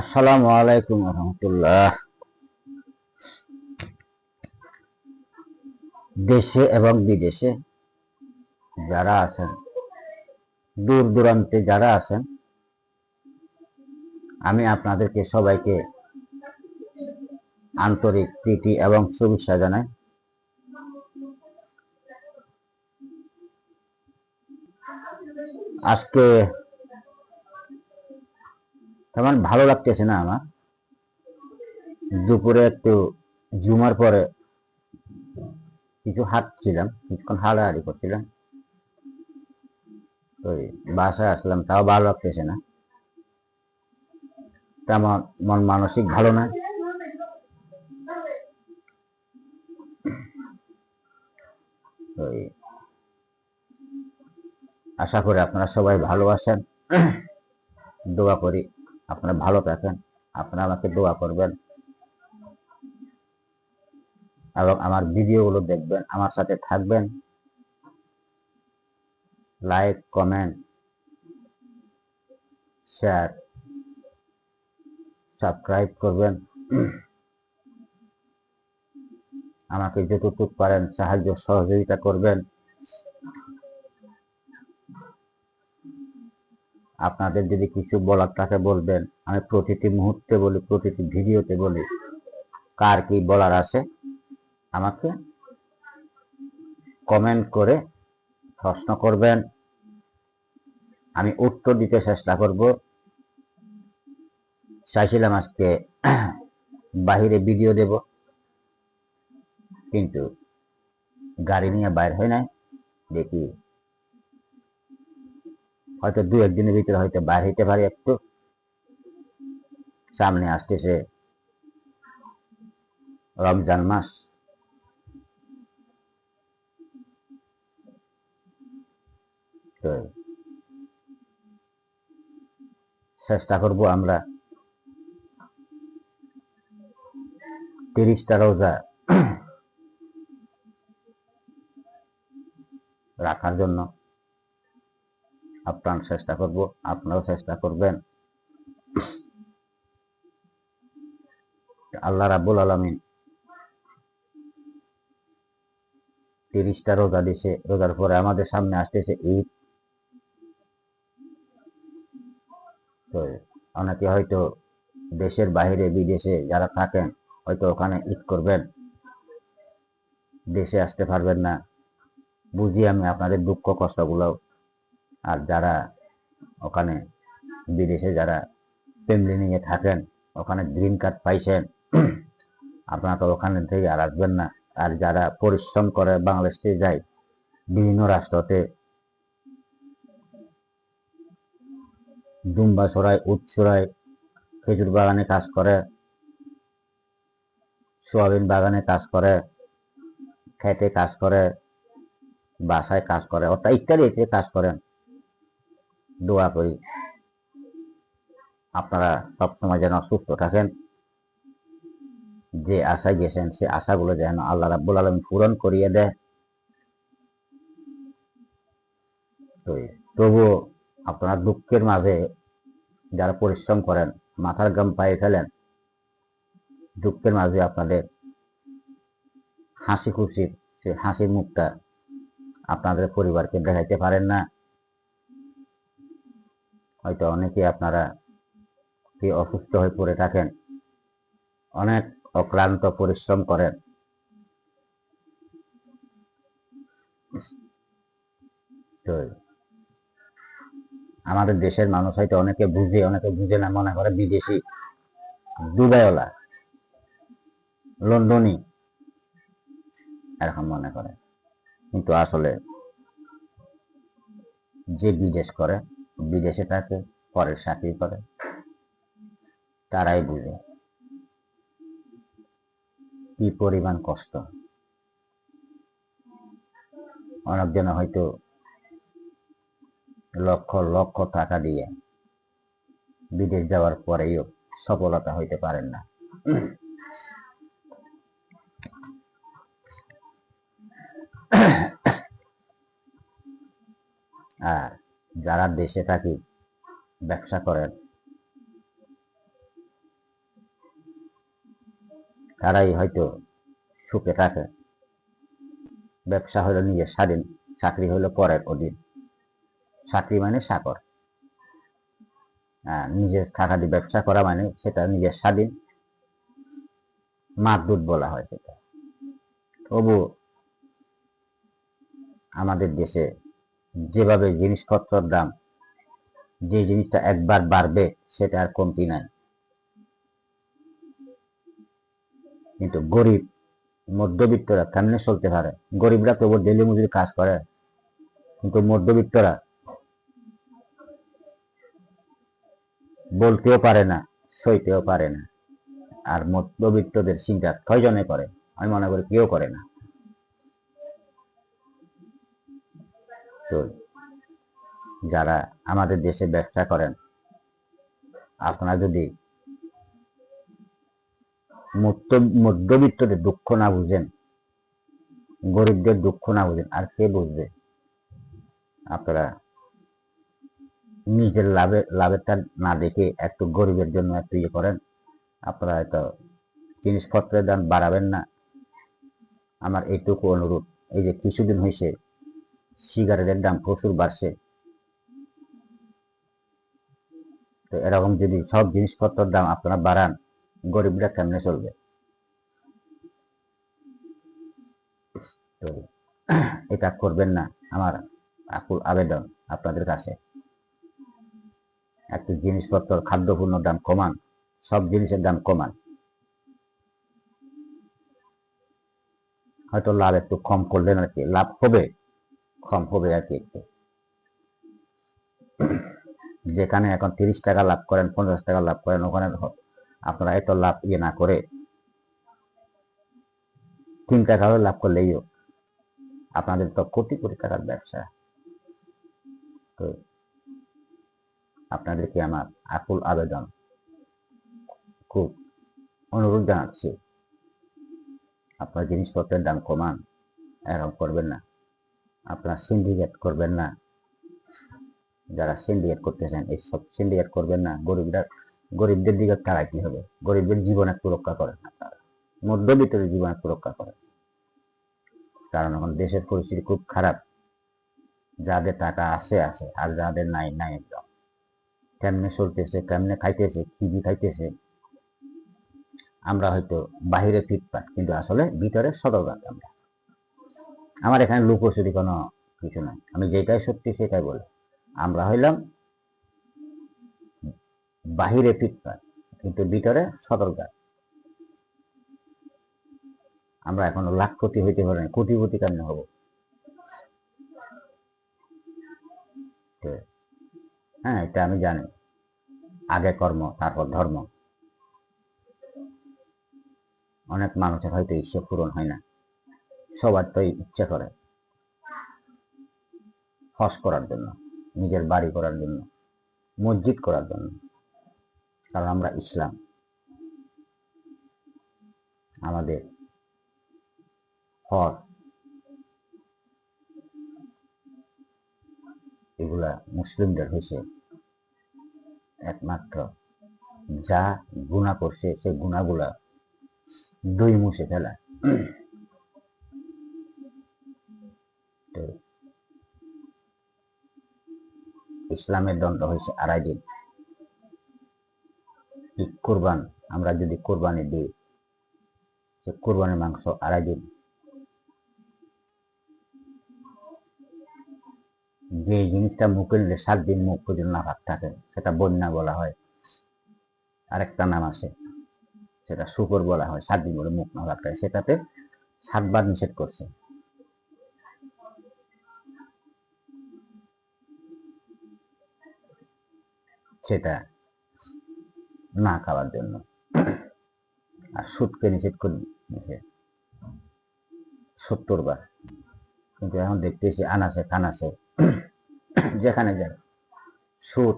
আসসালামু আলাইকুম রহমতুল্লাহ। দেশে এবং বিদেশে যারা আছেন, দূর দূরান্তে যারা আছেন, আমি আপনাদেরকে সবাইকে আন্তরিক প্রীতি এবং শুভেচ্ছা জানাই। আজকে তেমন ভালো লাগতেছে না আমার। দুপুরে একটু জুমার পরে কিছু হাঁটছিলাম, কিছুক্ষণ হাঁটাহাঁটি করছিলাম। ওই বাসায় আসলাম, তাও ভালো লাগতেছে না। তেমন মন মানসিক ভালো না। ওই আশা করি আপনারা সবাই ভালো আছেন দোয়া করি। আপনারা ভালো থাকেন, আপনারা আমাকে দোয়া করবেন এবং আমার ভিডিওগুলো দেখবেন, আমার সাথে থাকবেন। লাইক কমেন্ট শেয়ার সাবস্ক্রাইব করবেন। আমাকে যতটুকু পারেন সাহায্য সহযোগিতা করবেন। আপনাদের যদি কিছু বলার থাকে বলবেন, আমি প্রতিটি মুহূর্তে বলি, প্রতিটি ভিডিওতে বলি। কার কি বলার আছে? আমাকে কমেন্ট করে প্রশ্ন করবেন। আমি উত্তর দিতে চেষ্টা করব। চাইছিলাম আজকে বাহিরে ভিডিও দেব, কিন্তু গাড়ি নিয়ে বাইর হয় নাই। দেখি হয়তো দু একদিনের ভিতরে হয়তো বাইর হইতে পারি একটু। সামনে আসতেছে রমজান মাস। চেষ্টা করব আমরা। তিরিশটা রোজা রাখার জন্য। আপ্রাণ চেষ্টা করব, আপনারাও চেষ্টা করবেন। আল্লাহ রাব্বুল আলমিন তিরিশটা রোজা দিছে, রোজার পরে আমাদের সামনে আসতেছে ঈদ। তো অনেকে হয়তো দেশের বাইরে, বিদেশে যারা থাকেন, হয়তো ওখানে ঈদ করবেন। দেশে আসতে পারবেন না। বুঝি আমি আপনাদের দুঃখ কষ্টগুলো আর যারা ওখানে বিদেশে যারা ফ্যামিলি নিয়ে থাকেন, ওখানে গ্রিন কার্ড পাইছেন, আপনারা তো ওখানে থেকে আর আসবেন না। আর যারা পরিশ্রম করে বাংলাদেশ থেকে যায়, বিভিন্ন রাষ্ট্রতে দুম্বা ছড়ায় উট খেজুর বাগানে কাজ করে, সোয়াবিন বাগানে কাজ করে খেতে কাজ করে, বাসায় কাজ করে, অর্থাৎ ইত্যাদি ইত্যাদি কাজ করেন। দোয়া করি। আপনারা সবসময় যেন সুস্থ থাকেন। যে আশায় গেছেন, সে আশাগুলো যেন আল্লাহ রাব্বুল আলম পূরণ করিয়ে দেয়। তো তবুও আপনারা দুঃখের মাঝে যারা পরিশ্রম করেন, মাথার গাম পায়ে ফেলেন, দুঃখের মাঝে আপনাদের হাসি খুশির, সে হাসির মুখটা আপনাদের পরিবারকে দেখাইতে পারেন না। হয়তো অনেকে আপনারা কি অসুস্থ হয়ে পড়ে থাকেন, অনেক অক্লান্ত পরিশ্রম করেন। তো আমাদের দেশের মানুষ হয়তো অনেকে বুঝে অনেকে বুঝে না, মনে করে বিদেশি। দুবাইওয়ালা, লন্ডনী, এরকম মনে করে। কিন্তু আসলে যে বিদেশ করে বিদেশে থাকে, পরের চাকরি করে। তারাই বুঝে কি পরিমাণ কষ্ট। অনেকজন হয়তো লক্ষ লক্ষ টাকা দিয়ে বিদেশ যাওয়ার পরেও সফলতা হইতে পারেন না। আর যারা দেশে থাকি, ব্যবসা করেন, তারাই হয়তো সুখে থাকে। ব্যবসা হলো নিজের স্বাধীন, চাকরি হলো পরের অধীন। চাকরি মানে চাকর আর নিজের টাকা দিয়ে ব্যবসা করা মানে সেটা নিজের স্বাধীন। মারদুট বলা হয় সেটা। তবু আমাদের দেশে যেভাবে জিনিসপত্রের দাম, যে জিনিসটা একবার বাড়বে, সেটা আর কমতি নাই। কিন্তু গরিব, মধ্যবিত্তরা কেমনে চলতে পারে? গরিবরা তবু ডেলি মজুরি কাজ করে। কিন্তু মধ্যবিত্তরা বলতেও পারে না, সইতেও পারে না। আর মধ্যবিত্তদের চিন্তা কয়জনে করে? আমি মনে করি কেউ করে না। তো যারা আমাদের দেশে ব্যবসা করেন, আপনারা যদি মধ্যবিত্তদের দুঃখ না বুঝেন, গরিবদের দুঃখ না বুঝেন, আর কে বুঝবে? আপনারা নিজের লাভের লাভেরটা না দেখে একটু গরিবের জন্য একটু ইয়ে করেন, আপনারা হয়তো জিনিসপত্রের দাম বাড়াবেন না। আমার এইটুকু অনুরোধ, এই যে কিছুদিন হয়েছে সিগারেটের দাম প্রচুর বাড়ছে। তো এরকম যদি সব জিনিসপত্রের দাম আপনারা বাড়ান, গরিবরা কেমনে চলবে? তো এটা করবেন না আমার আকুল আবেদন আপনাদের কাছে। একটু জিনিসপত্র খাদ্যপূর্ণ দাম কমান, সব জিনিসের দাম কমান। হয়তো লাভ একটু কম করলেন আর কি, লাভ হবে। কম হবে আর কি একটু যেখানে এখন তিরিশ টাকা লাভ করেন, পঞ্চাশ টাকা লাভ করেন, ওখানে আপনারা এত লাভ ইয়ে না করে তিন টাকা লাভ করলেই হোক। আপনাদের তো কোটি কোটি টাকার ব্যবসা তো আপনাদেরকে আমার আকুল আবেদন, খুব অনুরোধ জানাচ্ছি, আপনার জিনিসপত্রের দাম কমান, এরকম করবেন না আপনার সিন্ডিকেট করবেন না। যারা সিন্ডিকেট করতেছেন এইসব সিন্ডিকেট করবেন না। গরিবরা, গরিবদের দিকে তাড়াইতে হবে গরিবদের জীবন একটু রক্ষা করেন আপনারা মধ্যবিত্তের জীবন একটু রক্ষা করেন কারণ এখন দেশের পরিস্থিতি খুব খারাপ। যাদের টাকা আসে আসে, আর যাদের নাই নাই একদম। কেমনে চলতেছে, কেমনে খাইতেছে, কি কি খাইতেছে? আমরা হয়তো বাহিরে ফিটপাট কিন্তু আসলে ভিতরে সতর্ক আমরা আমার এখানে লুকোচুরি কোনো কিছু নাই। আমি যেটাই সত্যি সেটাই বলি। আমরা হইলাম বাহিরে ফিটপাট কিন্তু ভিতরে সতর্ক আমরা এখনও লাখপতি হইতে পারি না কোটিপতি কেমনে হব? হ্যাঁ এটা আমি জানি। আগে কর্ম, তারপর ধর্ম। অনেক মানুষের হয়তো ইচ্ছে পূরণ হয় না। সবার তো ইচ্ছা করে। হস করার জন্য, নিজের বাড়ি করার জন্য, মসজিদ করার জন্য। কারণ আমরা ইসলাম। আমাদের হজ এগুলা মুসলিমদের হয়েছে একমাত্র। যা গুণা করছে, সেই গুণাগুলা দুই মুছে ফেলা তো ইসলামের দণ্ড হয়েছে আড়াই দিন। কোরবান, আমরা যদি কোরবানি দিই, সে কোরবানির মাংস আড়াই দিন। যে জিনিসটা মুখে নিলে সাত দিন মুখ পর্যন্ত না ভাত থাকে, সেটা বন্যা বলা হয়। আরেকটা নাম আছে, সেটা শুকর বলা হয়, সাত দিন বলে মুখ না ভাত থাকে। সেটাতে সাতবার নিষেধ করছে। সেটা না খাওয়ার জন্য। আর সুদকে নিষেধ করে দিয়েছে সত্তর বার। কিন্তু এখন দেখতেছি আনাসে কানাসে যেখানে যায় সুদ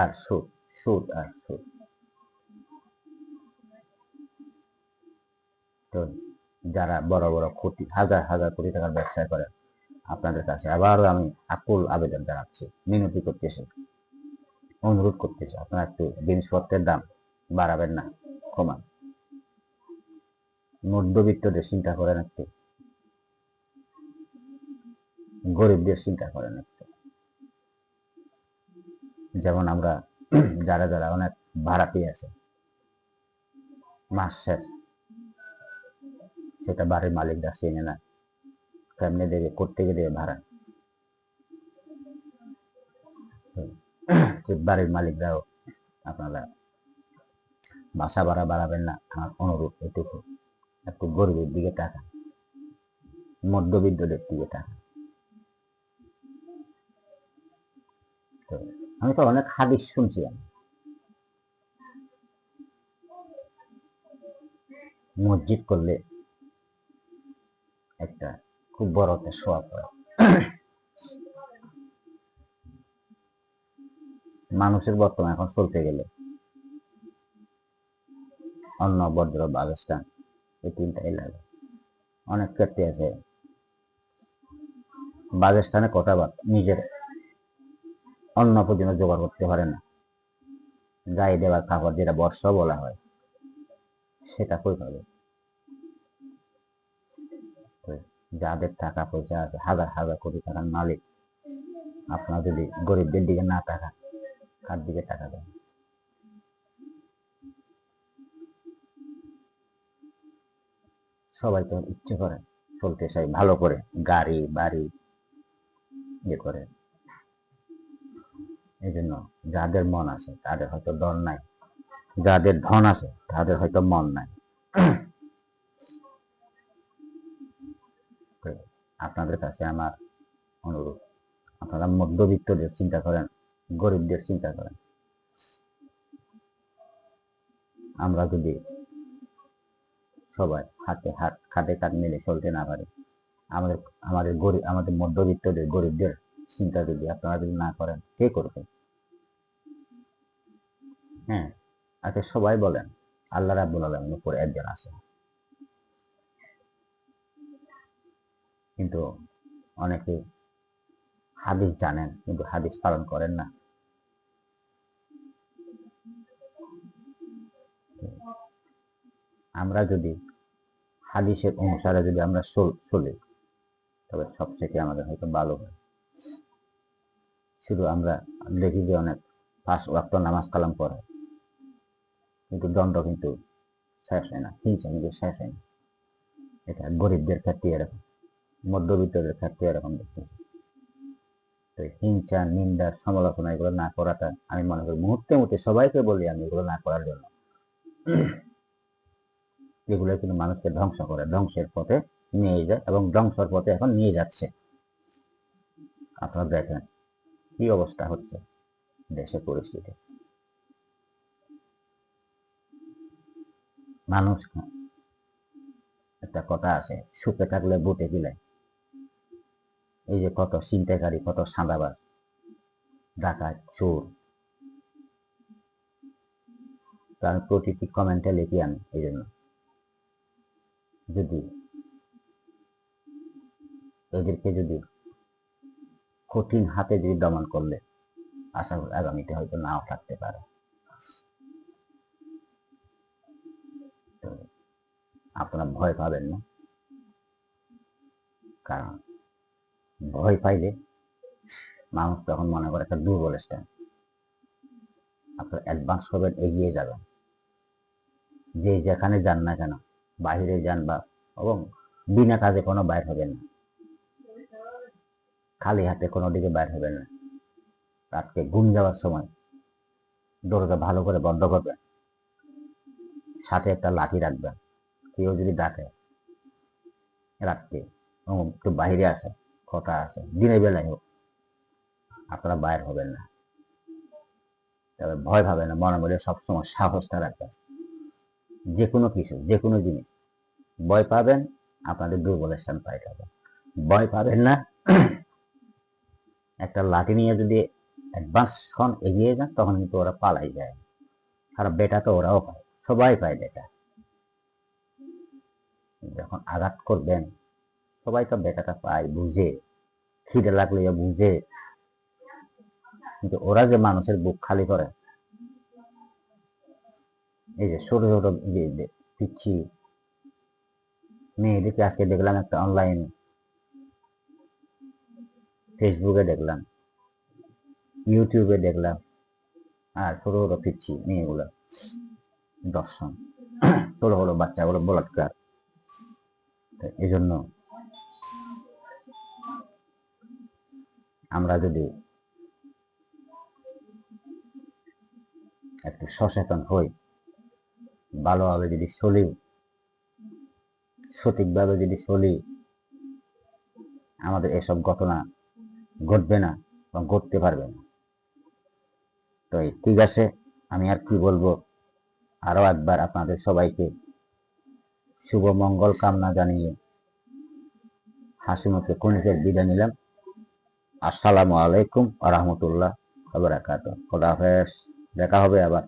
আর সুদ সুদ আর সুদ। তো যারা বড় বড় কোটি হাজার হাজার কোটি টাকার ব্যবসা করে, আপনাদের কাছে আবারও আমি আকুল আবেদন জানাচ্ছি। মিনতি করতেছি। অনুরোধ করতেছি আপনারা একটু জিনিসপত্রের দাম বাড়াবেন না, কমান। মধ্যবিত্তদের চিন্তা করেন একটু। গরিবদের চিন্তা করেন একটু। যেমন আমরা যারা যারা অনেক ভাড়াটি আছে মাস শেষ সেটা বাড়ির মালিকরা চেনে না। কেমনে দেবে করতে গিয়ে দেবে ভাড়া? ঠিক বাড়ির মালিকরাও আপনারা বাসা ভাড়া বাড়াবেন না, আমার অনুরোধ এটুকু। একটু গরিবের দিকে টাকা মধ্যবিত্তদের দিকে টাকা তো আমি তো অনেক হাদিস শুনছি আমি। মসজিদ করলে একটা খুব বড় একটা সোয়াব হয় মানুষের বর্তমান এখন চলতে গেলে। অন্ন বজ্র বাগস্থান এই তিনটাই লাগে অনেক ক্ষেত্রে আছে। বাগস্থানে কটা বাদ, নিজের অন্ন পর্যন্ত জোগাড় করতে পারে না। গায়ে দেওয়ার কাপড় যেটা বর্ষা বলা হয়, সেটা কই পাবে? যাদের টাকা পয়সা আছে, হাজার হাজার কোটি টাকার মালিক, আপনার যদি গরিবদের দিকে না টাকা কার দিকে টাকা দেন সবাই তো ইচ্ছে করে চলতে চাই ভালো করে গাড়ি, বাড়ি ইয়ে করে। এই জন্য যাদের মন আছে, তাদের হয়তো ধন নাই, যাদের ধন আছে, তাদের হয়তো মন নাই। আপনাদের কাছে আমার অনুরোধ, আপনারা মধ্যবিত্তদের চিন্তা করেন গরিবদের চিন্তা করেন। আমরা যদি সবাই হাতে হাত খাতে কাঁধ মিলে চলতে না পারি, আমাদের আমাদের গরিব আমাদের মধ্যবিত্তদের, গরিবদের চিন্তা যদি আপনারা যদি না করেন, কে করবে? হ্যাঁ আচ্ছা সবাই বলেন, আল্লাহ রাব্বুল আলমের উপরে একজন আসে কিন্তু অনেকে হাদিস জানেন, কিন্তু হাদিস পালন করেন না। আমরা যদি হাদিসের অনুসারে যদি আমরা চলি তবে সবথেকে আমাদের হয়তো ভালো হয়? শুধু আমরা দেখি যে অনেক পাঁচ ওয়াক্ত নামাজ কালাম করে কিন্তু দণ্ড কিন্তু শেষ হয় না হিংসা কিন্তু শেষ হয় না। এটা গরিবদের ক্ষেত্রে এরকম, মধ্যবিত্তদের ক্ষেত্রে এরকম দেখতে হিংসা নিন্দার সমালোচনা এগুলো না করাটা আমি মনে করি। মুহূর্তে মুহূর্তে সবাইকে বলি আমি এগুলো না করার জন্য। এগুলো কিন্তু মানুষকে ধ্বংস করে। ধ্বংসের পথে নিয়ে যায় এবং ধ্বংসের পথে এখন নিয়ে যাচ্ছে। আপনারা দেখেন কি অবস্থা হচ্ছে দেশের পরিস্থিতি। মানুষ, একটা কথা আছে, সুখে থাকলে বুটে গিলে। এই যে কত চিন্তাকারী কত সাদাবাজ ডাকাত, চোর। আমি প্রতিটি কমেন্টে লিখি আমি, এই জন্য। যদি এদেরকে যদি কঠিন হাতে যদি দমন করলে, আশা করি আগামীতে হয়তো নাও থাকতে পারে। আপনারা ভয় পাবেন না। কারণ ভয় পাইলে মানুষ তখন মনে করে একটা দুর্বল স্ট্যান্ড আপনার অ্যাডভান্স হবেন, এগিয়ে যাবেন। যে যেখানে যান না কেন বাইরে যান বা, এবং বিনা কাজে কোনো বাইর হবেন না। খালি হাতে কোনো দিকে বাইর হবেন না। রাতকে ঘুম যাওয়ার সময় দরজা ভালো করে বন্ধ করবেন। সাথে একটা লাঠি রাখবেন। কেউ যদি ডাকে রাত্রে একটু বাইরে আসে কথা আছে। দিনের বেলায় হোক, আপনারা বাইর হবেন না। তবে ভয় পাবেন না, মনে মনে সবসময় সাহসটা রাখবেন। যে কোনো কিছু যে কোনো জিনিস। ভয় পাবেন, আপনাদের দুর্বলের স্থান পাই যাবেন ভয় পাবেন না, একটা লাঠি নিয়ে যদি অ্যাডভান্স ক্ষণ এগিয়ে যান, তখন কিন্তু ওরা পালাই যায়। আর বেটা তো ওরাও পায়, সবাই পায় বেটা। যখন আঘাত করবেন সবাই তো বেটাটা পায়, বুঝে। খিদে লাগলে বুঝে। কিন্তু ওরা যে মানুষের বুক খালি করে, এই যে ছোট ছোট পিচ্ছি মেয়েদেরকে আজকে দেখলাম একটা অনলাইনে ফেসবুকে দেখলাম ইউটিউবে দেখলাম, আর ছোট ছোট পিচ্ছি মেয়েগুলো দর্শন ছোট ছোট বাচ্চাগুলো বলাৎকার। এই জন্য আমরা যদি একটু সচেতন হই, ভালোভাবে যদি চলি, সঠিকভাবে যদি চলি, আমাদের এসব ঘটনা ঘটবে না এবং ঘটতে পারবে না। তো ঠিক আছে, আমি আর কি বলব? আরও একবার আপনাদের সবাইকে শুভ মঙ্গল কামনা জানিয়ে হাসি মুখে কণিকের বিদায় নিলাম। আসসালামু আলাইকুম আ রহমতুল্লাহ হাফেজ। দেখা হবে আবার।